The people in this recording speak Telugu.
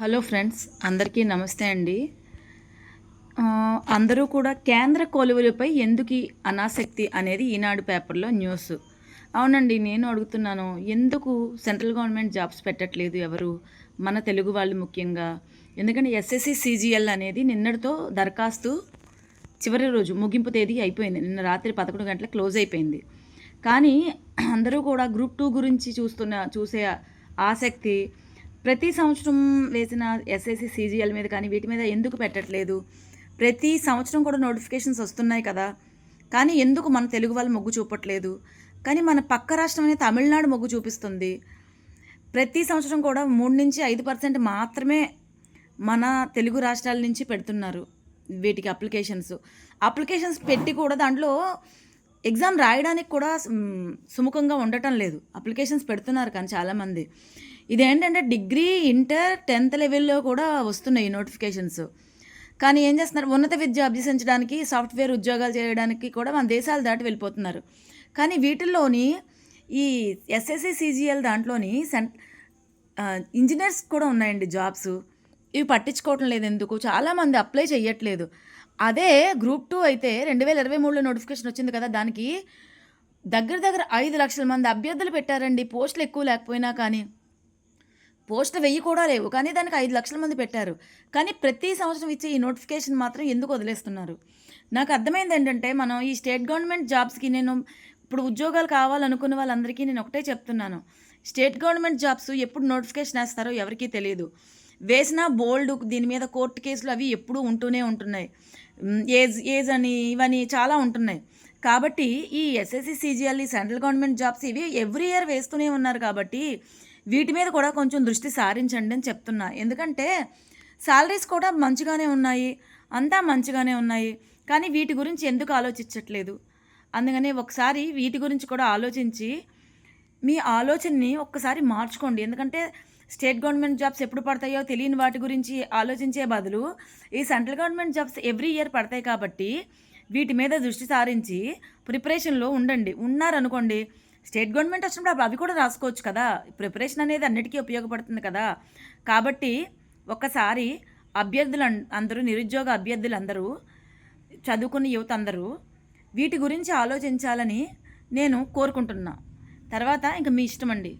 హలో ఫ్రెండ్స్ అందరికీ నమస్తే అండి. అందరూ కూడా కేంద్ర కొలువులపై ఎందుకు అనాసక్తి అనేది ఈనాడు పేపర్లో న్యూస్? అవునండి నేను అడుగుతున్నాను ఎందుకు సెంట్రల్ గవర్నమెంట్ జాబ్స్ పెట్టట్లేదు ఎవరు? మన తెలుగు వాళ్ళు ముఖ్యంగా. ఎందుకంటే ఎస్ఎస్సి సిజిఎల్ అనేది నిన్నటితో దరఖాస్తు చివరి రోజు ముగింపు తేదీ అయిపోయింది. నిన్న రాత్రి పదకొండు గంటల క్లోజ్ అయిపోయింది. కానీ అందరూ కూడా గ్రూప్ టూ గురించి చూస్తున్న చూసే ఆసక్తి ప్రతి సంవత్సరం వేసిన ఎస్ఎస్సి సీజీఎల్ మీద కానీ వీటి మీద ఎందుకు పెట్టట్లేదు? ప్రతి సంవత్సరం కూడా నోటిఫికేషన్స్ వస్తున్నాయి కదా. కానీ ఎందుకు మన తెలుగు వాళ్ళు మొగ్గు చూపట్లేదు? కానీ మన పక్క రాష్ట్రం అనేది తమిళనాడు మొగ్గు చూపిస్తుంది. ప్రతి సంవత్సరం కూడా మూడు నుంచి ఐదు పర్సెంట్ మాత్రమే మన తెలుగు రాష్ట్రాల నుంచి పెడుతున్నారు వీటికి అప్లికేషన్స్. అప్లికేషన్స్ పెట్టి కూడా దాంట్లో ఎగ్జామ్ రాయడానికి కూడా సుముఖంగా ఉండటం లేదు. అప్లికేషన్స్ పెడుతున్నారు కానీ చాలామంది. ఇదేంటంటే డిగ్రీ ఇంటర్ టెన్త్ లెవెల్లో కూడా వస్తున్నాయి నోటిఫికేషన్స్. కానీ ఏం చేస్తున్నారు? ఉన్నత విద్య అభ్యసించడానికి సాఫ్ట్వేర్ ఉద్యోగాలు చేయడానికి కూడా మన దేశాలు దాటి వెళ్ళిపోతున్నారు. కానీ వీటిల్లోని ఈ ఎస్ఎస్సి సిజిఎల్ దాంట్లోని సెంట్ ఇంజనీర్స్ కూడా ఉన్నాయండి జాబ్స్. ఇవి పట్టించుకోవటం లేదు ఎందుకు? చాలామంది అప్లై చేయట్లేదు అదే గ్రూప్ టూ అయితే రెండు వేల ఇరవై మూడులో నోటిఫికేషన్ వచ్చింది కదా దానికి దగ్గర దగ్గర ఐదు లక్షల మంది అభ్యర్థులు పెట్టారండి. పోస్టులు ఎక్కువ లేకపోయినా కానీ. పోస్ట్ వెయ్యి కూడా లేవు. కానీ దానికి ఐదు లక్షల మంది పెట్టారు. కానీ ప్రతి సంవత్సరం ఇచ్చే ఈ నోటిఫికేషన్ మాత్రం ఎందుకు వదిలేస్తున్నారు? నాకు అర్థమైంది ఏంటంటే మనం ఈ స్టేట్ గవర్నమెంట్ జాబ్స్కి నేను ఇప్పుడు ఉద్యోగాలు కావాలనుకున్న వాళ్ళందరికీ నేను ఒకటే చెప్తున్నాను. స్టేట్ గవర్నమెంట్ జాబ్స్ ఎప్పుడు నోటిఫికేషన్ వేస్తారో ఎవరికీ తెలియదు వేసిన బోల్డ్ దీని మీద కోర్టు కేసులు అవి ఎప్పుడూ ఉంటూనే ఉంటున్నాయి. ఏజ్ ఏజ్ అని ఇవని చాలా ఉంటున్నాయి. కాబట్టి ఈ ఎస్ఎస్సి సిజిఎల్ ఈ సెంట్రల్ గవర్నమెంట్ జాబ్స్ ఇవి ఎవ్రీ ఇయర్ వేస్తూనే ఉన్నారు కాబట్టి వీటి మీద కూడా కొంచెం దృష్టి సారించండి అని చెప్తున్నా. ఎందుకంటే శాలరీస్ కూడా మంచిగానే ఉన్నాయి అంతా మంచిగానే ఉన్నాయి కానీ వీటి గురించి ఎందుకు ఆలోచించట్లేదు? అందుకని ఒకసారి వీటి గురించి కూడా ఆలోచించి మీ ఆలోచనని ఒక్కసారి మార్చుకోండి. ఎందుకంటే స్టేట్ గవర్నమెంట్ జాబ్స్ ఎప్పుడు పడతాయో తెలియని వాటి గురించి ఆలోచించే బదులు ఈ central government jobs every year పడతాయి కాబట్టి వీటి మీద దృష్టి సారించి ప్రిపరేషన్లో ఉండండి. ఉన్నారనుకోండి స్టేట్ గవర్నమెంట్ వచ్చినప్పుడు అవి- కూడా రాసుకోవచ్చు కదా. ప్రిపరేషన్ అనేది అన్నిటికీ ఉపయోగపడుతుంది కదా. కాబట్టి ఒక్కసారి అభ్యర్థులు అందరూ నిరుద్యోగ అభ్యర్థులు అందరూ చదువుకున్న యువత అందరూ వీటి గురించి ఆలోచించాలని నేను కోరుకుంటున్నా. తర్వాత ఇంకా మీ ఇష్టం అండి.